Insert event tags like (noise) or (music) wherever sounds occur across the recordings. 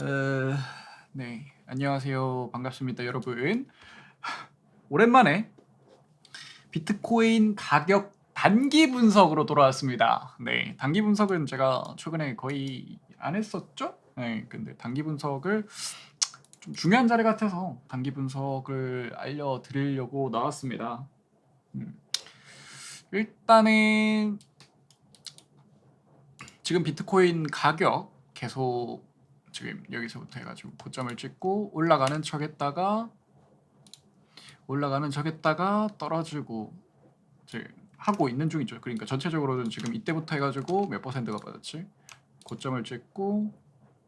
어, 네, 안녕하세요. 반갑습니다, 여러분. 오랜만에 비트코인 가격 단기 분석으로 돌아왔습니다. 네, 단기 분석은 제가 최근에 거의 안 했었죠? 네, 근데 단기 분석을 좀 중요한 자리 같아서 단기 분석을 알려드리려고 나왔습니다. 음, 일단은 지금 비트코인 가격 계속 지금 여기서부터 해가지고 고점을 찍고 올라가는 척 했다가 올라가는 척 했다가 떨어지고 이제 하고 있는 중이죠. 그러니까 전체적으로는 지금 이때부터 해가지고 몇 퍼센트가 빠졌지? 고점을 찍고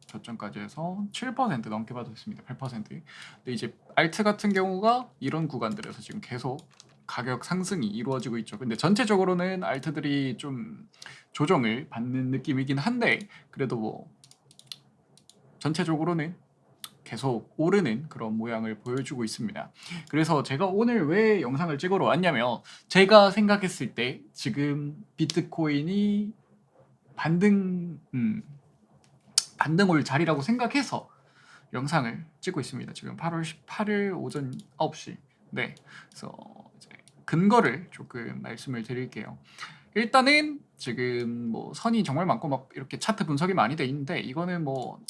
저점까지 해서 7% 넘게 빠졌습니다. 8%. 근데 이제 알트 같은 경우가 이런 구간들에서 지금 계속 가격 상승이 이루어지고 있죠. 근데 전체적으로는 알트들이 좀 조정을 받는 느낌이긴 한데 그래도 뭐 전체적으로는 계속 오르는 그런 모양을 보여주고 있습니다. 그래서 제가 오늘 왜 영상을 찍으러 왔냐면 제가 생각했을 때 지금 비트코인이 반등 음, 반등 올 자리라고 생각해서 영상을 찍고 있습니다. 지금 8월 18일 오전 9시. 네. 그래서 근거를 조금 말씀을 드릴게요. 일단은 지금 뭐 선이 정말 많고 막 이렇게 차트 분석이 많이 돼 있는데 이거는 뭐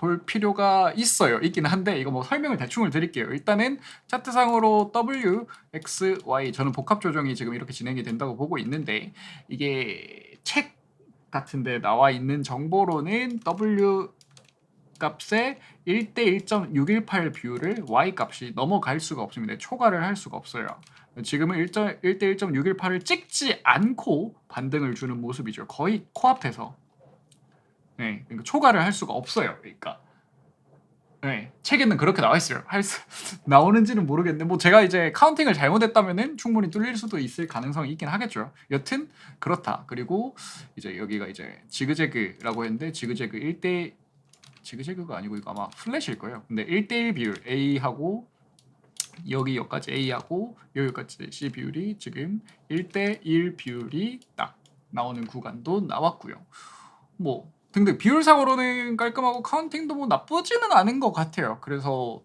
볼 필요가 있어요. 있긴 한데 이거 뭐 설명을 대충을 드릴게요. 일단은 차트상으로 W, X, Y 저는 복합 조정이 지금 이렇게 진행이 된다고 보고 있는데 이게 책 같은데 나와 있는 정보로는 W 값에 1대 1.618 비율을 Y 값이 넘어갈 수가 없습니다. 초과를 할 수가 없어요. 지금은 1대 1.618을 찍지 않고 반등을 주는 모습이죠. 거의 코앞에서. 네, 그러니까 초과를 할 수가 없어요. 그러니까. 네, 책에는 그렇게 나와 있어요. 할 수, (laughs) 나오는지는 모르겠는데 뭐 제가 이제 카운팅을 잘못했다면은 충분히 뚫릴 수도 있을 가능성이 있긴 하겠죠. 여튼 그렇다. 그리고 이제 여기가 이제 지그재그라고 했는데 지그재그 1대 지그재그가 아니고 이거 아마 플래시일 거예요. 근데 1대1 비율 A하고 여기 여기까지 A하고 여기까지 C 비율이 지금 1대1 비율이 딱 나오는 구간도 나왔고요. 뭐 등등 비율상으로는 깔끔하고 카운팅도 뭐 나쁘지는 않은 것 같아요. 그래서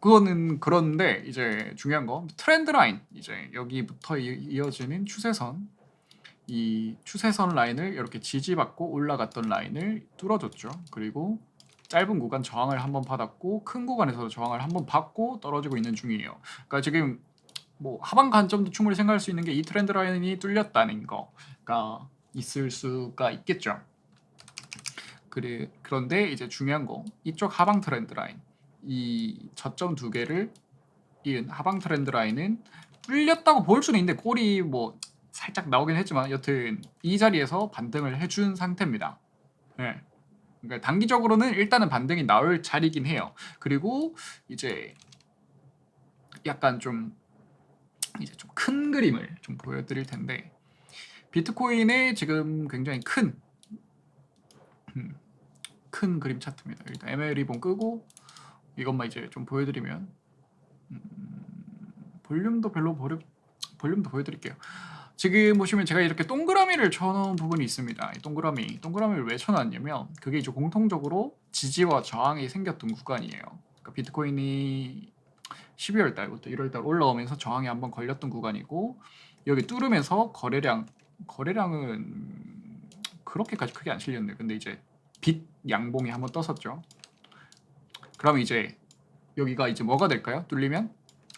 그거는 그런데 이제 중요한 거 트렌드 라인 이제 여기부터 이- 이어지는 추세선 이 추세선 라인을 이렇게 지지받고 올라갔던 라인을 뚫어줬죠. 그리고 짧은 구간 저항을 한번 받았고 큰 구간에서도 저항을 한번 받고 떨어지고 있는 중이에요. 그러니까 지금 뭐 하방 관점도 충분히 생각할 수 있는 게 이 트렌드 라인이 뚫렸다는 거가 있을 수가 있겠죠. 그래 그런데 이제 중요한 거 이쪽 하방 트렌드 라인 이 저점 두 개를 이은 하방 트렌드 라인은 뚫렸다고 볼 수는 있는데 꼴이 뭐 살짝 나오긴 했지만 여튼 이 자리에서 반등을 해준 상태입니다. 네. 그러니까 단기적으로는 일단은 반등이 나올 자리긴 해요. 그리고 이제 약간 좀 이제 좀 큰 그림을 좀 보여드릴 텐데 비트코인의 지금 굉장히 큰 음, 큰 그림 차트입니다. 일단 ML 리본 끄고 이것만 이제 좀 보여드리면 음, 볼륨도 별로 보려, 볼륨도 보여드릴게요. 지금 보시면 제가 이렇게 동그라미를 쳐놓은 부분이 있습니다. 이 동그라미, 동그라미를 왜 쳐놨냐면 그게 이제 공통적으로 지지와 저항이 생겼던 구간이에요. 그러니까 비트코인이 12월 달부터 1월 달 올라오면서 저항이 한번 걸렸던 구간이고 여기 뚫으면서 거래량 거래량은 그렇게까지 크게 안 실렸네요. 근데 이제 빛 양봉이 한번 떴었죠. 그럼 이제 여기가 이제 뭐가 될까요? 뚫리면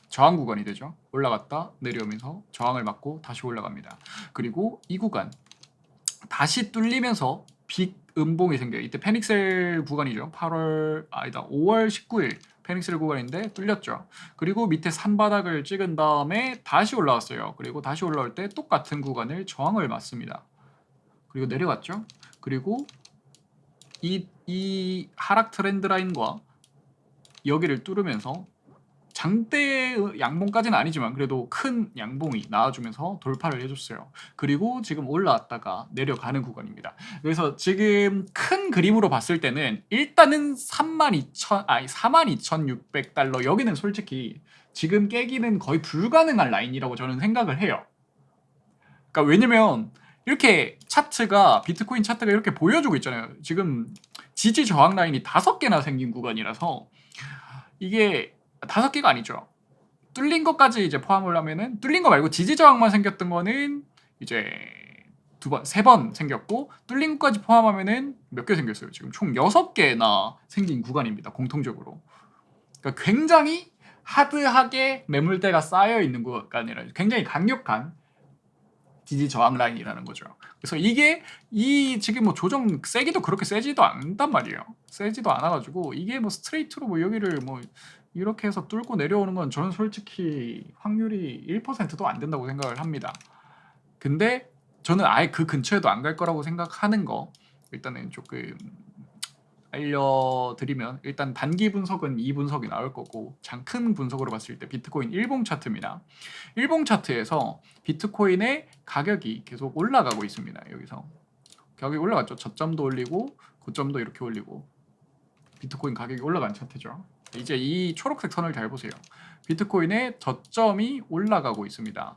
저항 구간이 되죠. 올라갔다 내려오면서 저항을 맞고 다시 올라갑니다. 그리고 이 구간 다시 뚫리면서 빅 음봉이 생겨요. 이때 페닉셀 구간이죠. 8월 아니다 5월 19일 페닉셀 구간인데 뚫렸죠. 그리고 밑에 산바닥을 찍은 다음에 다시 올라왔어요. 그리고 다시 올라올 때 똑같은 구간을 저항을 맞습니다. 그리고 내려갔죠. 그리고 이, 이 하락 트렌드 라인과 여기를 뚫으면서 장대 양봉까지는 아니지만 그래도 큰 양봉이 나와주면서 돌파를 해줬어요. 그리고 지금 올라왔다가 내려가는 구간입니다. 그래서 지금 큰 그림으로 봤을 때는 일단은 32,000 아니 42,600달러 여기는 솔직히 지금 깨기는 거의 불가능한 라인이라고 저는 생각을 해요. 그러니까 왜냐면 이렇게 차트가 비트코인 차트가 이렇게 보여주고 있잖아요. 지금 지지 저항 라인이 다섯 개나 생긴 구간이라서 이게 다섯 개가 아니죠. 뚫린 것까지 이제 포함을 하면은 뚫린 거 말고 지지 저항만 생겼던 거는 이제 두 번, 세 번 생겼고 뚫린 것까지 포함하면은 몇 개 생겼어요. 지금 총 여섯 개나 생긴 구간입니다. 공통적으로. 그러니까 굉장히 하드하게 매물대가 쌓여 있는 구간이라 굉장히 강력한 지지 저항 라인이라는 거죠. 그래서 이게 이 지금 뭐 조정 세기도 그렇게 세지도 않단 말이에요. 세지도 않아 가지고 이게 뭐 스트레이트로 뭐 여기를 뭐 이렇게 해서 뚫고 내려오는 건 저는 솔직히 확률이 1%도 안 된다고 생각을 합니다. 근데 저는 아예 그 근처에도 안 갈 거라고 생각하는 거 일단은 조금 알려드리면 일단 단기 분석은 이 분석이 나올 거고 장큰 분석으로 봤을 때 비트코인 일봉 차트입니다. 일봉 차트에서 비트코인의 가격이 계속 올라가고 있습니다. 여기서 가격이 올라갔죠. 저점도 올리고 고점도 이렇게 올리고 비트코인 가격이 올라간 차트죠. 이제 이 초록색 선을 잘 보세요. 비트코인의 저점이 올라가고 있습니다.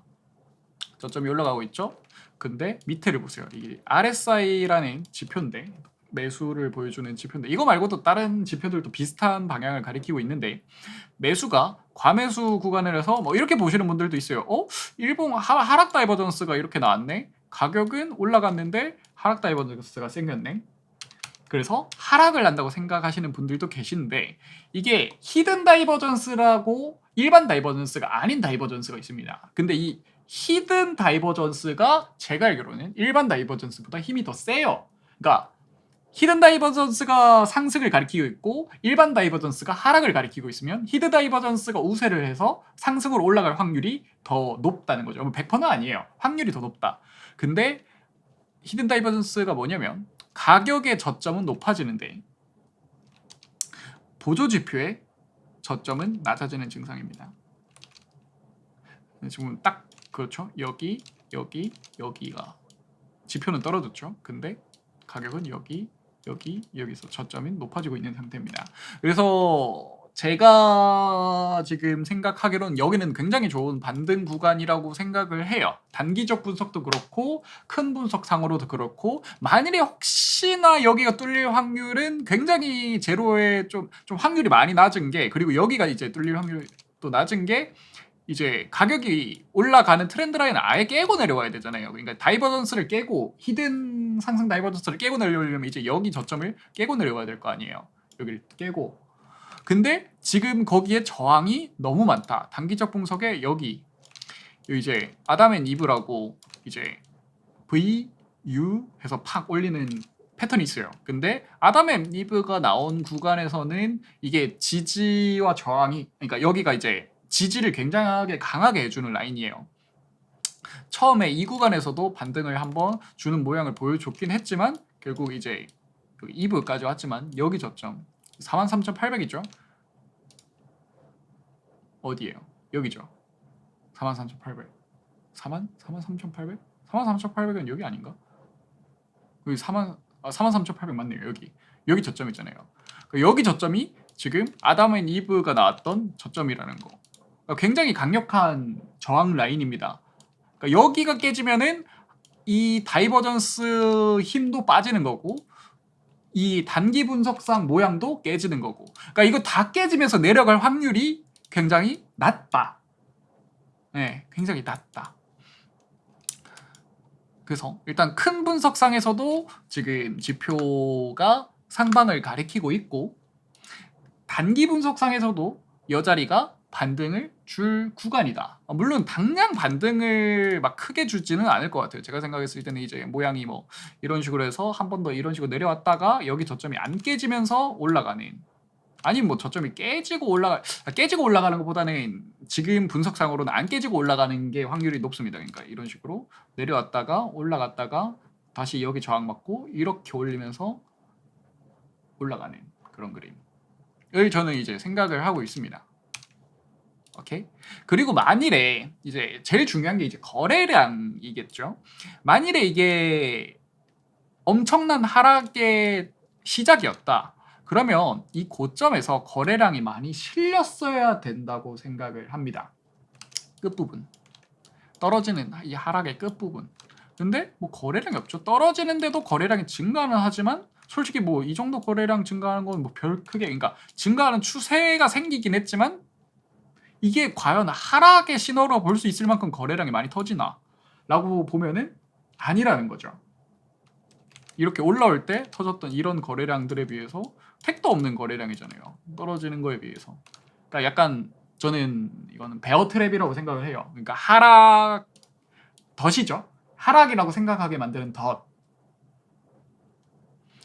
저점이 올라가고 있죠. 근데 밑에를 보세요. 이게 RSI라는 지표인데 매수를 보여주는 지표인데 이거 말고도 다른 지표들도 비슷한 방향을 가리키고 있는데 매수가 과매수 구간을 해서 뭐 이렇게 보시는 분들도 있어요. 어? 하, 하락 다이버전스가 이렇게 나왔네. 가격은 올라갔는데 하락 다이버전스가 생겼네. 그래서 하락을 한다고 생각하시는 분들도 계신데 이게 히든 다이버전스라고 일반 다이버전스가 아닌 다이버전스가 있습니다. 근데 이 히든 다이버전스가 제가 알기로는 일반 다이버전스보다 힘이 더 세요. 그러니까 히든 다이버전스가 상승을 가리키고 있고 일반 다이버전스가 하락을 가리키고 있으면 히든 다이버전스가 우세를 해서 상승으로 올라갈 확률이 더 높다는 거죠. 100%는 아니에요. 확률이 더 높다. 근데 히든 다이버전스가 뭐냐면 가격의 저점은 높아지는데 보조 지표의 저점은 낮아지는 증상입니다. 지금 딱 그렇죠. 여기, 여기, 여기가 지표는 떨어졌죠. 근데 가격은 여기, 여기, 여기서 저점이 높아지고 있는 상태입니다. 그래서 제가 지금 생각하기로는 여기는 굉장히 좋은 반등 구간이라고 생각을 해요. 단기적 분석도 그렇고 큰 분석상으로도 그렇고 만일에 혹시나 여기가 뚫릴 확률은 굉장히 제로에 좀, 좀 확률이 많이 낮은 게 그리고 여기가 이제 뚫릴 확률이 또 낮은 게 이제 가격이 올라가는 트렌드 라인을 아예 깨고 내려와야 되잖아요. 그러니까 다이버전스를 깨고 히든 상승 다이버전스를 깨고 내려오려면 이제 여기 저점을 깨고 내려와야 될 거 아니에요. 여기를 깨고. 근데 지금 거기에 저항이 너무 많다. 단기적 분석에 여기 이제 아담 앤 이브라고 이제 V U 해서 팍 올리는 패턴이 있어요. 근데 아담 앤 이브가 나온 구간에서는 이게 지지와 저항이 그러니까 여기가 이제 지지를 굉장하게 강하게 해주는 라인이에요. 처음에 이 구간에서도 반등을 한번 주는 모양을 보여줬긴 했지만 결국 이제 2부까지 왔지만 여기 저점 43,800이죠. 어디예요? 여기죠. 43,800. 4만 43,800? 43,800은 여기 아닌가? 여기 4만 아, 43,800 맞네요. 여기. 여기 저점 있잖아요. 여기 저점이 지금 아담 앤 이브가 나왔던 저점이라는 거. 그러니까 굉장히 강력한 저항 라인입니다. 그러니까 여기가 깨지면은 이 다이버전스 힘도 빠지는 거고 이 단기 분석상 모양도 깨지는 거고. 그러니까 이거 다 깨지면서 내려갈 확률이 굉장히 낮다. 네, 굉장히 낮다. 그래서 일단 큰 분석상에서도 지금 지표가 상방을 가리키고 있고 단기 분석상에서도 여자리가 반등을 줄 구간이다. 어, 물론 당장 반등을 막 크게 주지는 않을 것 같아요. 제가 생각했을 때는 이제 모양이 뭐 이런 식으로 해서 한 번 더 이런 식으로 내려왔다가 여기 저점이 안 깨지면서 올라가는 아니면 뭐 저점이 깨지고 올라가 아, 깨지고 올라가는 것보다는 지금 분석상으로는 안 깨지고 올라가는 게 확률이 높습니다. 그러니까 이런 식으로 내려왔다가 올라갔다가 다시 여기 저항 맞고 이렇게 올리면서 올라가는 그런 그림을 저는 이제 생각을 하고 있습니다. 오케이. 그리고 만일에 이제 제일 중요한 게 이제 거래량이겠죠. 만일에 이게 엄청난 하락의 시작이었다. 그러면 이 고점에서 거래량이 많이 실렸어야 된다고 생각을 합니다. 끝부분. 떨어지는 이 하락의 끝부분. 근데 뭐 거래량이 없죠. 떨어지는데도 거래량이 증가는 하지만 솔직히 뭐 이 정도 거래량 증가하는 건 뭐 별 크게 그러니까 증가하는 추세가 생기긴 했지만 이게 과연 하락의 신호로 볼 수 있을 만큼 거래량이 많이 터지나? 라고 보면은 아니라는 거죠. 이렇게 올라올 때 터졌던 이런 거래량들에 비해서 택도 없는 거래량이잖아요. 떨어지는 거에 비해서. 그러니까 약간 저는 이거는 베어 트랩이라고 생각을 해요. 그러니까 하락 덫이죠. 하락이라고 생각하게 만드는 덫.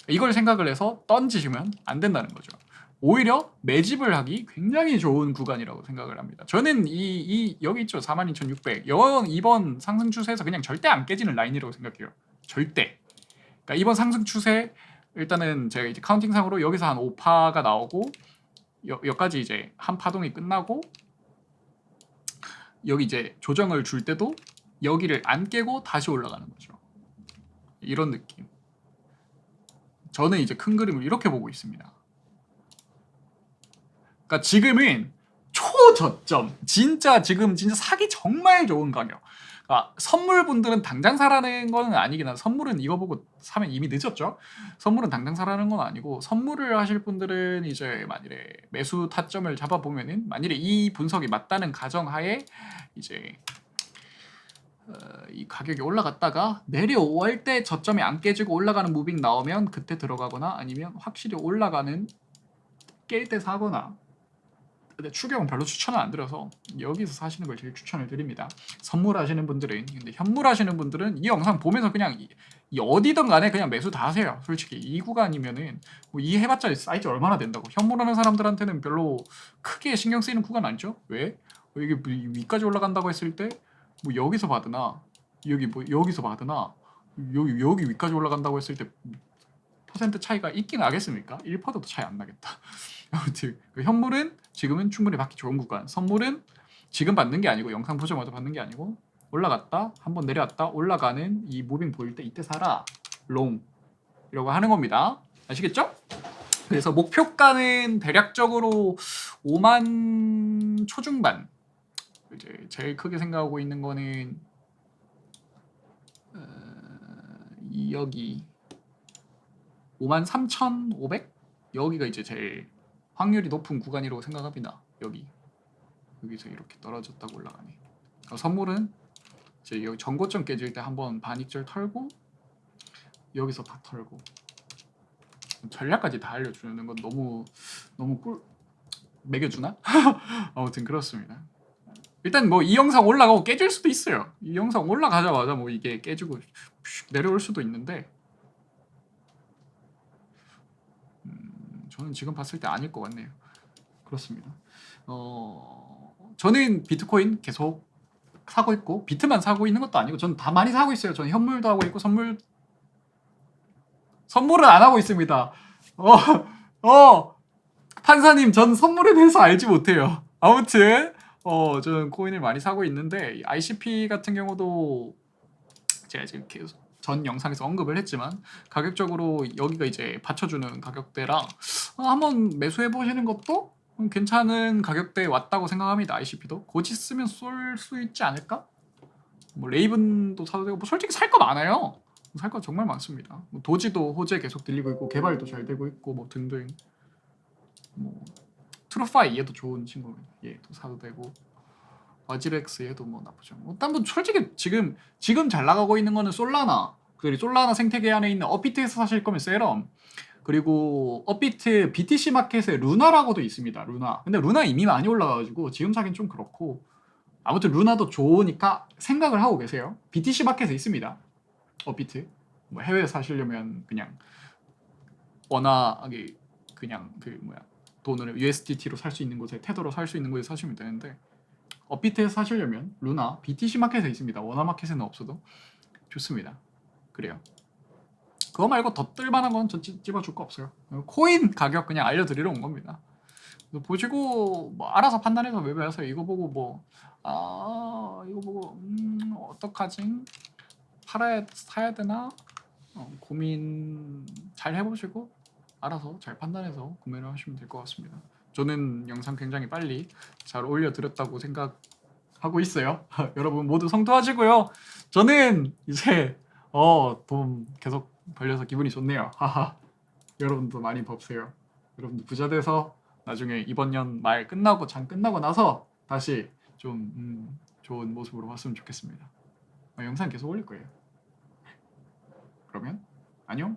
이걸 생각을 해서 던지시면 안 된다는 거죠. 오히려 매집을 하기 굉장히 좋은 구간이라고 생각을 합니다. 저는 이, 이 여기 있죠 42,600 여, 이번 상승 추세에서 그냥 절대 안 깨지는 라인이라고 생각해요. 절대. 그러니까 이번 상승 추세 일단은 제가 이제 카운팅상으로 여기서 한 5파가 나오고 여, 여기까지 이제 한 파동이 끝나고 여기 이제 조정을 줄 때도 여기를 안 깨고 다시 올라가는 거죠. 이런 느낌. 저는 이제 큰 그림을 이렇게 보고 있습니다. 그러니까 지금은 초저점, 진짜 지금 진짜 사기 정말 좋은 가격. 그러니까 선물분들은 당장 사라는 건 아니긴 한데 선물은 이거 보고 사면 이미 늦었죠. 선물은 당장 사라는 건 아니고 선물을 하실 분들은 이제 만일에 매수 타점을 잡아 보면은 만일에 이 분석이 맞다는 가정하에 이제 어, 이 가격이 올라갔다가 내려올 때 저점이 안 깨지고 올라가는 무빙 나오면 그때 들어가거나 아니면 확실히 올라가는 깰 때 사거나 근데 추격은 별로 추천을 안 드려서 여기서 사시는 걸 제일 추천을 드립니다. 선물하시는 분들은 근데 현물하시는 분들은 이 영상 보면서 그냥 이, 이 어디든 간에 그냥 매수 다 하세요. 솔직히 이 구간이면은 뭐 이 해봤자 사이즈 얼마나 된다고 현물하는 사람들한테는 별로 크게 신경 쓰이는 구간 아니죠? 왜? 어, 이게 뭐 위까지 올라간다고 했을 때 뭐 여기서 받으나 여기 뭐 여기서 받으나 여기 여기 위까지 올라간다고 했을 때 퍼센트 차이가 있긴 나겠습니까? 1%도 차이 안 나겠다. (laughs) 아무튼 그 현물은 지금은 충분히 받기 좋은 구간. 선물은 지금 받는 게 아니고 영상 보자마자 받는 게 아니고 올라갔다 한번 내려왔다 올라가는 이 무빙 보일 때 이때 사라 롱 이라고 하는 겁니다. 아시겠죠? 그래서 목표가는 대략적으로 5만 초중반. 이제 제일 크게 생각하고 있는 거는 어, 이 여기 5만 3,500 여기가 이제 제일 확률이 높은 구간이라고 생각합니다. 여기 여기서 이렇게 떨어졌다고 올라가네. 그러니까 선물은 이제 여기 전고점 깨질 때 한번 반익절 털고 여기서 다 털고 전략까지 다 알려주는 건 너무 너무 꿀 매겨주나? (laughs) 아무튼 그렇습니다. 일단 뭐 이 영상 올라가고 깨질 수도 있어요. 이 영상 올라가자마자 뭐 이게 깨지고 슉 내려올 수도 있는데 저는 지금 봤을 때 아닐 것 같네요. 그렇습니다. 어, 저는 비트코인 계속 사고 있고 비트만 사고 있는 것도 아니고 저는 다 많이 사고 있어요. 저는 현물도 하고 있고 선물 선물은 안 하고 있습니다. 어, 어, 판사님, 전 선물에 대해서 알지 못해요. 아무튼, 어, 저는 코인을 많이 사고 있는데, 이 ICP 같은 경우도 제가 지금 계속 전 영상에서 언급을 했지만, 가격적으로 여기가 이제 받쳐주는 가격대라, 어, 한번 매수해 보시는 것도 음, 괜찮은 가격대에 왔다고 생각합니다. ICP도. 고지 쓰면 쏠 수 있지 않을까? 뭐, 레이븐도 사도 되고, 뭐 솔직히 살 거 많아요. 살 거 정말 많습니다. 뭐 도지도 호재 계속 들리고 있고 개발도 잘 되고 있고 뭐 등등 뭐 트루파이 얘도 좋은 친구입니다. 얘도 사도 되고 바지렉스 얘도 뭐 나쁘죠. 뭐 일단 뭐 솔직히 지금 지금 잘 나가고 있는 거는 솔라나 그리고 솔라나 생태계 안에 있는 업비트에서 사실 거면 세럼 그리고 업비트 BTC 마켓에 루나라고도 있습니다. 루나. 근데 루나 이미 많이 올라가가지고 지금 사긴 좀 그렇고 아무튼 루나도 좋으니까 생각을 하고 계세요. BTC 마켓에 있습니다. 업비트 뭐 해외에 사시려면 그냥 워낙에 그냥 그 뭐야 돈을 USDT로 살 수 있는 곳에 테더로 살 수 있는 곳에 사시면 되는데 업비트에서 사시려면 루나 BTC 마켓에 있습니다. 원화 마켓에는 없어도 좋습니다. 그래요. 그거 말고 더 뜰만한 건전 집어줄 거 없어요. 코인 가격 그냥 알려드리러 온 겁니다. 보시고 뭐 알아서 판단해서 매매하세요. 이거 보고 뭐 아 이거 보고 음 어떡하지? 팔아야 사야 되나 어, 고민 잘 해보시고 알아서 잘 판단해서 구매를 하시면 될 것 같습니다. 저는 영상 굉장히 빨리 잘 올려드렸다고 생각하고 있어요. (laughs) 여러분 모두 성투하시고요. 저는 이제 어, 돈 계속 벌려서 기분이 좋네요. 하하. 여러분도 많이 버세요. 여러분도 부자 돼서 나중에 이번 년 말 끝나고 장 끝나고 나서 다시 좀 음, 좋은 모습으로 봤으면 좋겠습니다. 어, 영상 계속 올릴 거예요. 그러면 안녕.